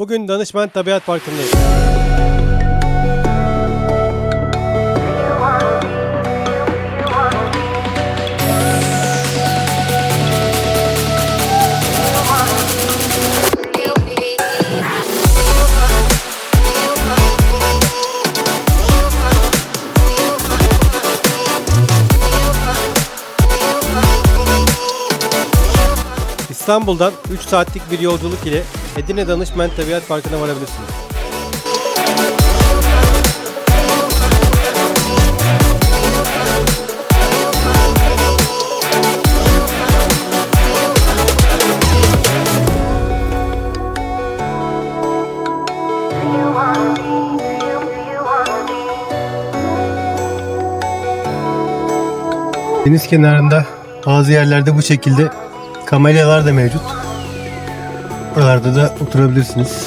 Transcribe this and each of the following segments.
Bugün Danışman Tabiat Parkı'ndayız. İstanbul'dan 3 saatlik bir yolculuk ile Edirne Danışman Tabiat Parkı'na varabilirsiniz. Deniz kenarında bazı yerlerde bu şekilde kamelyalar da mevcut. Buralarda da oturabilirsiniz.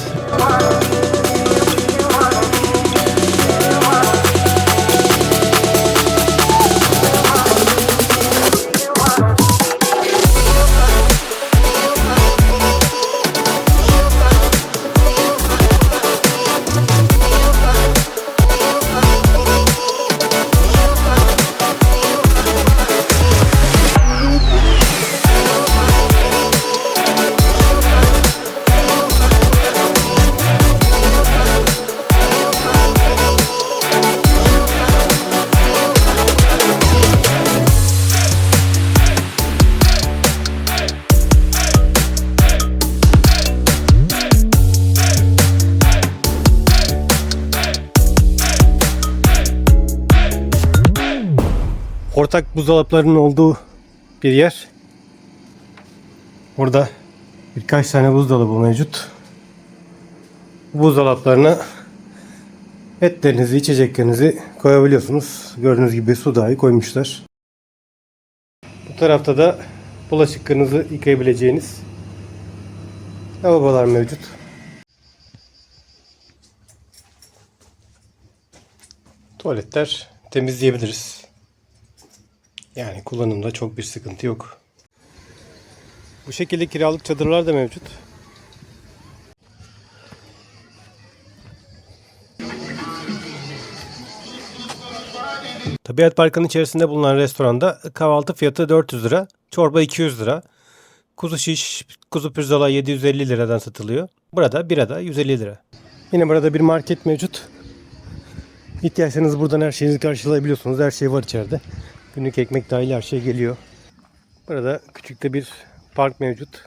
Ortak buzdolaplarının olduğu bir yer. Burada birkaç tane buzdolabı mevcut. Bu buzdolaplarına etlerinizi, içeceklerinizi koyabiliyorsunuz. Gördüğünüz gibi su dahi koymuşlar. Bu tarafta da bulaşıklarınızı yıkayabileceğiniz lavabolar mevcut. Tuvaletler temizleyebiliriz. Yani kullanımda çok bir sıkıntı yok. Bu şekilde kiralık çadırlar da mevcut. Tabiat Parkı'nın içerisinde bulunan restoranda kahvaltı fiyatı 400 lira, çorba 200 lira, kuzu şiş, kuzu pirzola 750 liradan satılıyor. Burada bira da 150 lira. Yine burada bir market mevcut. İhtiyaçlarınızı buradan her şeyinizi karşılayabiliyorsunuz. Her şey var içeride. Günlük ekmek dahil her şey geliyor. Burada küçük de bir park mevcut.